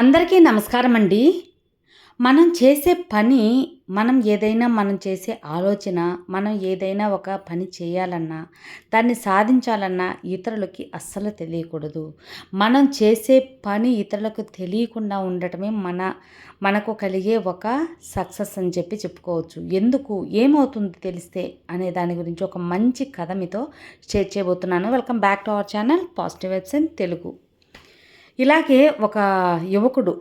అందరికీ నమస్కారం అండి. మనం చేసే పని మనం ఏదైనా మనం చేసే ఆలోచన మనం ఏదైనా ఒక పని చేయాలన్నా దాన్ని సాధించాలన్నా ఇతరులకి అస్సలు తెలియకూడదు. మనం చేసే పని ఇతరులకు తెలియకుండా ఉండటమే మన మనకు కలిగే ఒక సక్సెస్ అని చెప్పి చెప్పుకోవచ్చు. ఎందుకు? ఏమవుతుంది తెలిస్తే అనే దాని గురించి ఒక మంచి కథ మీతో షేర్ చేయబోతున్నాను. Welcome back to our channel positive vibes in Telugu. ఇలాగే ఒక యువకుడు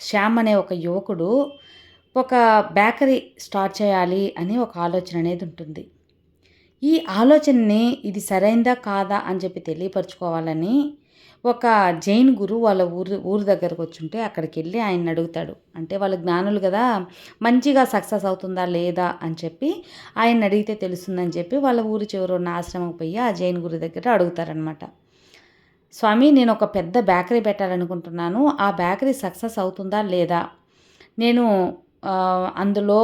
శ్యామ్ అనే ఒక యువకుడు ఒక బేకరీ స్టార్ట్ చేయాలి అని ఒక ఆలోచన అనేది ఉంటుంది. ఈ ఆలోచనని ఇది సరైందా కాదా అని చెప్పి తెలియపరచుకోవాలని ఒక జైన్ గురు వాళ్ళ ఊరు ఊరు దగ్గరకు వచ్చుంటే అక్కడికి వెళ్ళి ఆయన అడుగుతాడు. అంటే వాళ్ళు జ్ఞానులు కదా మంచిగా సక్సెస్ అవుతుందా లేదా అని చెప్పి ఆయన అడిగితే తెలుస్తుందని చెప్పి వాళ్ళ ఊరి చివరి ఉన్న ఆశ్రమం పోయి ఆ జైన్ గురు దగ్గర అడుగుతారనమాట స్వామి నేను ఒక పెద్ద బేకరీ పెట్టాలనుకుంటున్నాను. ఆ బేకరీ సక్సెస్ అవుతుందా లేదా? నేను అందులో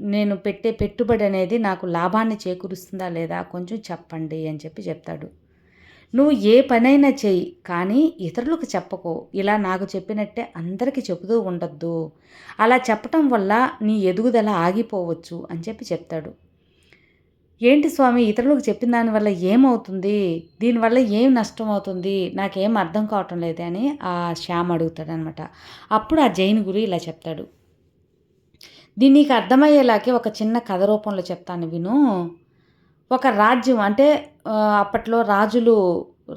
నేను పెట్టే పెట్టుబడి అనేది నాకు లాభాన్ని చేకూరుస్తుందా లేదా? కొంచెం చెప్పండి అని చెప్పి చెప్తాడు. నువ్వు ఏ పనైనా చెయ్యి కానీ ఇతరులకు చెప్పకు. ఇలా నాకు చెప్పినట్టే అందరికీ చెబుతూ ఉండొద్దు. అలా చెప్పటం వల్ల నీ ఎదుగుదల ఆగిపోవచ్చు అని చెప్పి చెప్తాడు. ఏంటి స్వామి? ఇతరులకు చెప్పిన దానివల్ల ఏమవుతుంది? దీనివల్ల ఏం నష్టం అవుతుంది? నాకేం అర్థం కావటం లేదు అని ఆ శ్యామ్ అడుగుతాడనమాట అప్పుడు ఆ జైన్ గురి ఇలా చెప్తాడు. దీన్ని నీకు అర్థమయ్యేలాగే ఒక చిన్న కథ రూపంలో చెప్తాను విను. ఒక రాజ్యం అంటే అప్పట్లో రాజులు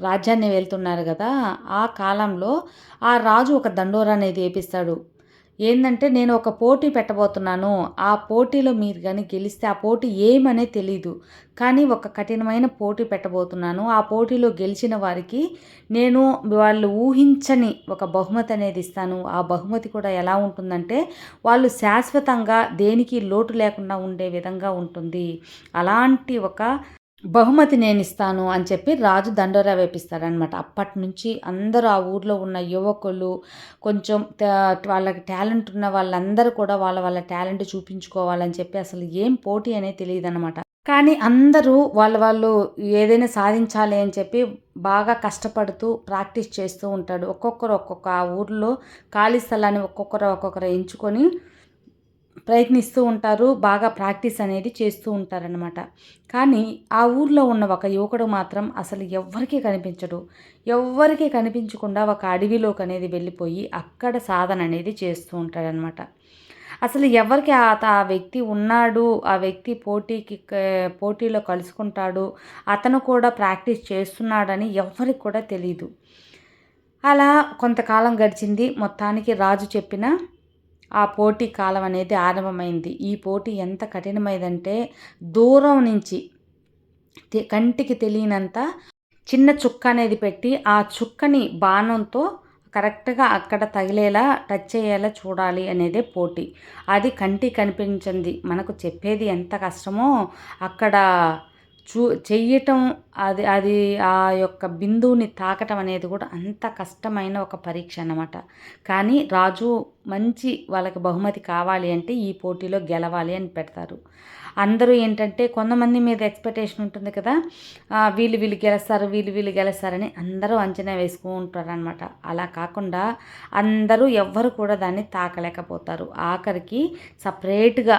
రాజ్యాన్ని వెళ్తున్నారు కదా ఆ కాలంలో ఆ రాజు ఒక దండోరా అనేది వేపిస్తాడు ఏంటంటే నేను ఒక పోటీ పెట్టబోతున్నాను. ఆ పోటీలో మీరు కానీ గెలిస్తే ఆ పోటీ ఏమనే తెలీదు. కానీ ఒక కఠినమైన పోటీ పెట్టబోతున్నాను. ఆ పోటీలో గెలిచిన వారికి నేను వాళ్ళు ఊహించని ఒక బహుమతి అనేది ఇస్తాను. ఆ బహుమతి కూడా ఎలా ఉంటుందంటే వాళ్ళు శాశ్వతంగా దేనికి లోటు లేకుండా ఉండే విధంగా ఉంటుంది. అలాంటి ఒక బహుమతి నేను ఇస్తాను అని చెప్పి రాజు దండోరా వేపిస్తాడనమాట అప్పటి నుంచి అందరూ ఆ ఊర్లో ఉన్న యువకులు కొంచెం వాళ్ళకి టాలెంట్ ఉన్న వాళ్ళందరూ కూడా వాళ్ళ వాళ్ళ టాలెంట్ చూపించుకోవాలని చెప్పి అసలు ఏం పోటీ అనేది తెలియదు అనమాట కానీ అందరూ వాళ్ళ వాళ్ళు ఏదైనా సాధించాలి అని చెప్పి బాగా కష్టపడుతూ ప్రాక్టీస్ చేస్తూ ఉంటాడు. ఒక్కొక్కరు ఒక్కొక్క ఆ ఊర్లో ఖాళీ స్థలాన్ని ఒక్కొక్కరు ఒక్కొక్కరు ఎంచుకొని ప్రయత్నిస్తూ ఉంటారు బాగా ప్రాక్టీస్ అనేది చేస్తూ ఉంటారనమాట కానీ ఆ ఊర్లో ఉన్న ఒక యువకుడు మాత్రం అసలు ఎవ్వరికీ కనిపించడు. ఎవ్వరికీ కనిపించకుండా ఒక అడవిలోకి అనేది వెళ్ళిపోయి అక్కడ సాధన అనేది చేస్తూ ఉంటాడనమాట అసలు ఎవరికి ఆ వ్యక్తి ఉన్నాడు ఆ వ్యక్తి పోటీకి పోటీలో కలుసుకుంటాడు అతను కూడా ప్రాక్టీస్ చేస్తున్నాడని ఎవరికి కూడా తెలియదు అలా కొంతకాలం గడిచింది. మొత్తానికి రాజు చెప్పిన ఆ పోటీ కాలం అనేది ఆరంభమైంది. ఈ పోటీ ఎంత కఠినమైందంటే దూరం నుంచి కంటికి తెలియనంత చిన్న చుక్క అనేది పెట్టి ఆ చుక్కని బాణంతో కరెక్ట్గా అక్కడ తగిలేలా టచ్ అయ్యేలా చూడాలి అనేదే పోటీ. అది కంటికి కనిపించింది. మనకు చెప్పేది ఎంత కష్టమో అక్కడ చూ చెయ్యటం అది అది ఆ యొక్క బిందువుని తాకటం అనేది కూడా అంత కష్టమైన ఒక పరీక్ష అన్నమాట. కానీ రాజు మంచి వాళ్ళకి బహుమతి కావాలి అంటే ఈ పోటీలో గెలవాలి అని పెడతారు. అందరూ ఏంటంటే కొంతమంది మీద ఎక్స్పెక్టేషన్ ఉంటుంది కదా వీళ్ళు వీళ్ళు గెలుస్తారు వీళ్ళు వీళ్ళు గెలుస్తారని అందరూ అంచనా వేసుకుంటారు అనమాట అలా కాకుండా అందరూ ఎవ్వరు కూడా దాన్ని తాకలేకపోతారు. ఆఖరికి సపరేట్గా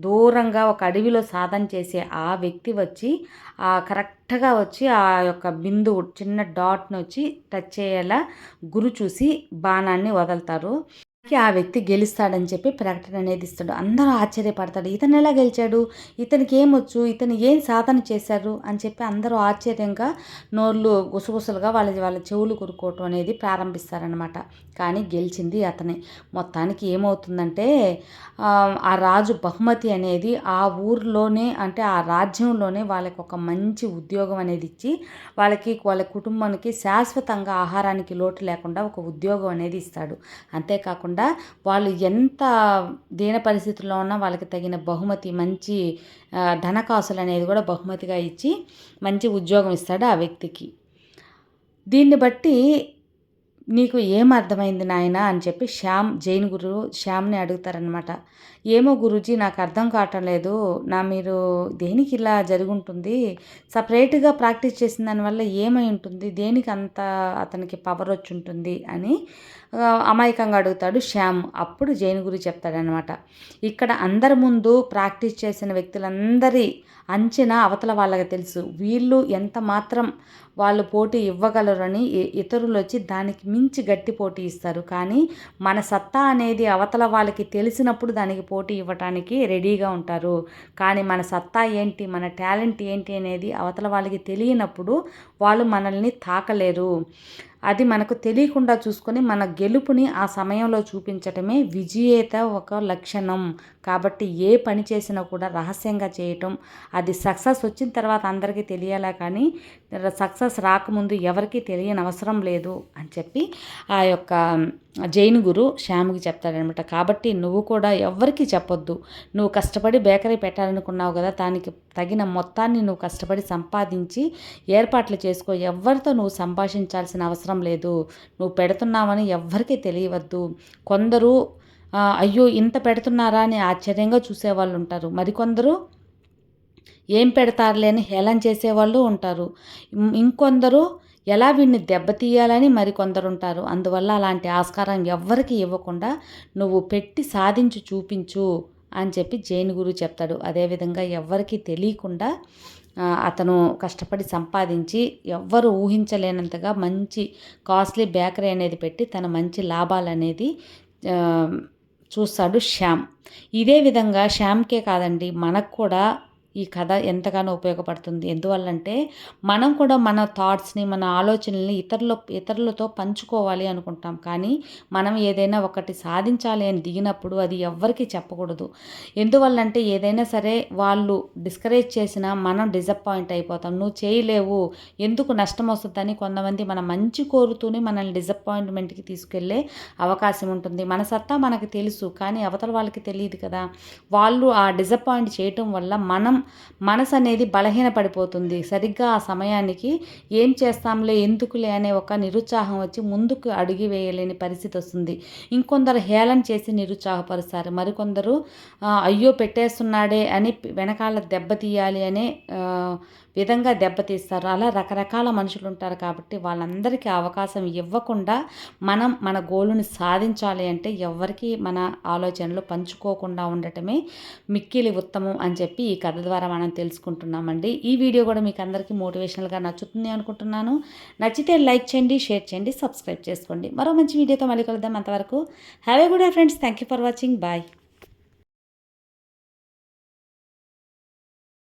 దూరంగా ఒక అడవిలో సాధన చేసే ఆ వ్యక్తి వచ్చి ఆ కరెక్ట్గా వచ్చి ఆ యొక్క బిందువు చిన్న డాట్ని వచ్చి టచ్ అయ్యేలా గురు చూసి బాణాన్ని వదులుతారు. ఆ వ్యక్తి గెలుస్తాడని చెప్పి ప్రకటన అనేది ఇస్తాడు. అందరూ ఆశ్చర్యపడతాడు ఇతను ఎలా గెలిచాడు? ఇతనికి ఏమొచ్చు ఇతను ఏం సాధన చేశారు? అని చెప్పి అందరూ ఆశ్చర్యంగా నోర్లు గుసగుసలుగా వాళ్ళ వాళ్ళ చెవులు కొరుకోవటం అనేది ప్రారంభిస్తారనమాట కానీ గెలిచింది అతనే. మొత్తానికి ఏమవుతుందంటే ఆ రాజు బహుమతి అనేది ఆ ఊర్లోనే అంటే ఆ రాజ్యంలోనే వాళ్ళకి ఒక మంచి ఉద్యోగం అనేది ఇచ్చి వాళ్ళకి వాళ్ళ కుటుంబానికి శాశ్వతంగా ఆహారానికి లోటు లేకుండా ఒక ఉద్యోగం అనేది ఇస్తాడు. అంతేకాకుండా కాకుండా వాళ్ళు ఎంత దీన పరిస్థితుల్లో ఉన్నా వాళ్ళకి తగిన బహుమతి మంచి ధనకాసులు అనేది కూడా బహుమతిగా ఇచ్చి మంచి ఉద్యోగం ఇస్తాడు ఆ వ్యక్తికి. దీన్ని బట్టి నీకు ఏం అర్థమైంది నాయన అని చెప్పి శ్యామ్ జైన్ గురు శ్యామ్ని అడుగుతారనమాట ఏమో గురూజీ నాకు అర్థం కావటం లేదు. నా మీరు దేనికి ఇలా జరుగుంటుంది? సపరేట్గా ప్రాక్టీస్ చేసిన దానివల్ల ఏమై ఉంటుంది? దేనికి అంత అతనికి పవర్ వచ్చి ఉంటుంది అని అమాయకంగా అడుగుతాడు శ్యామ్. అప్పుడు జైన్ గురి చెప్తాడనమాట ఇక్కడ అందరి ముందు ప్రాక్టీస్ చేసిన వ్యక్తులందరి అంచనా అవతల వాళ్ళకి తెలుసు. వీళ్ళు ఎంత మాత్రం వాళ్ళు పోటీ ఇవ్వగలరని ఇతరులు వచ్చి దానికి మించి గట్టి పోటీ ఇస్తారు. కానీ మన సత్తా అనేది అవతల వాళ్ళకి తెలిసినప్పుడు దానికి పోటీ ఇవ్వటానికి రెడీగా ఉంటారు. కానీ మన సత్తా ఏంటి మన టాలెంట్ ఏంటి అనేది అవతల వాళ్ళకి తెలియనప్పుడు వాళ్ళు మనల్ని తాకలేరు. అది మనకు తెలియకుండా చూసుకొని మన గెలుపుని ఆ సమయంలో చూపించటమే విజయేత ఒక లక్షణం. కాబట్టి ఏ పని చేసినా కూడా రహస్యంగా చేయటం అది సక్సెస్ వచ్చిన తర్వాత అందరికీ తెలియాలా కానీ సక్సెస్ రాకముందు ఎవరికీ తెలియని అవసరం లేదు అని చెప్పి ఆ యొక్క జైన్ గురు శ్యామ్కి చెప్తాడనమాట కాబట్టి నువ్వు కూడా ఎవరికి చెప్పొద్దు. నువ్వు కష్టపడి బేకరీ పెట్టాలనుకున్నావు కదా దానికి తగిన మొత్తాన్ని నువ్వు కష్టపడి సంపాదించి ఏర్పాట్లు చేసుకో. ఎవరితో నువ్వు సంభాషించాల్సిన అవసరం లేదు. నువ్వు పెడుతున్నావని ఎవ్వరికీ తెలియవద్దు. కొందరు అయ్యో ఇంత పెడుతున్నారా అని ఆశ్చర్యంగా చూసేవాళ్ళు ఉంటారు. మరికొందరు ఏం పెడతారులే అని హేళన చేసేవాళ్ళు ఉంటారు. ఇంకొందరు ఎలా వీడిని దెబ్బతీయాలని మరికొందరు ఉంటారు. అందువల్ల అలాంటి ఆస్కారం ఎవ్వరికి ఇవ్వకుండా నువ్వు పెట్టి సాధించి చూపించు అని చెప్పి జైన్ గురు చెప్తాడు. అదేవిధంగా ఎవ్వరికీ తెలియకుండా అతను కష్టపడి సంపాదించి ఎవ్వరు ఊహించలేనంతగా మంచి కాస్ట్లీ బేకరీ అనేది పెట్టి తన మంచి లాభాలు అనేది చూస్తాడు శ్యామ్. ఇదే విధంగా శ్యామ్కే కాదండి మనకు కూడా ఈ కథ ఎంతగానో ఉపయోగపడుతుంది. ఎందువల్లంటే మనం కూడా మన థాట్స్ని మన ఆలోచనల్ని ఇతరుల ఇతరులతో పంచుకోవాలి అనుకుంటాం. కానీ మనం ఏదైనా ఒకటి సాధించాలి అని దిగినప్పుడు అది ఎవ్వరికీ చెప్పకూడదు. ఎందువల్లంటే ఏదైనా సరే వాళ్ళు డిస్కరేజ్ చేసినా మనం డిసప్పాయింట్ అయిపోతాం. నువ్వు చేయలేవు ఎందుకు నష్టం వస్తుందని కొంతమంది మన మంచి కోరుతూనే మనల్ని డిసప్పాయింట్మెంట్కి తీసుకెళ్ళే అవకాశం ఉంటుంది. మన సత్తా మనకు తెలుసు కానీ అవతల వాళ్ళకి తెలియదు కదా. వాళ్ళు ఆ డిసప్పాయింట్ చేయటం వల్ల మనం మనసు అనేది బలహీన పడిపోతుంది సరిగ్గా ఆ సమయానికి ఏం చేస్తాంలే ఎందుకులే అనే ఒక నిరుత్సాహం వచ్చి ముందుకు అడిగి వేయలేని పరిస్థితి వస్తుంది. ఇంకొందరు హేళన చేసి నిరుత్సాహపరుస్తారు. మరికొందరు అయ్యో పెట్టేస్తున్నాడే అని వెనకాల దెబ్బతీయాలి అనే విధంగా దెబ్బతీస్తారు అలా రకరకాల మనుషులు ఉంటారు కాబట్టి వాళ్ళందరికీ అవకాశం ఇవ్వకుండా మనం మన గోలుని సాధించాలి అంటే ఎవరికి మన ఆలోచనలు పంచుకోకుండా ఉండటమే మిక్కిలి ఉత్తమం అని చెప్పి ఈ కథ ద్వారా మనం తెలుసుకుంటున్నామండి. ఈ వీడియో కూడా మీకు అందరికీ మోటివేషనల్గా నచ్చుతుంది అనుకుంటున్నాను. నచ్చితే లైక్ చేయండి షేర్ చేయండి సబ్స్క్రైబ్ చేసుకోండి. మరో మంచి వీడియోతో మళ్ళీ కలుద్దాం అంతవరకు. Have a good friends thank you for watching bye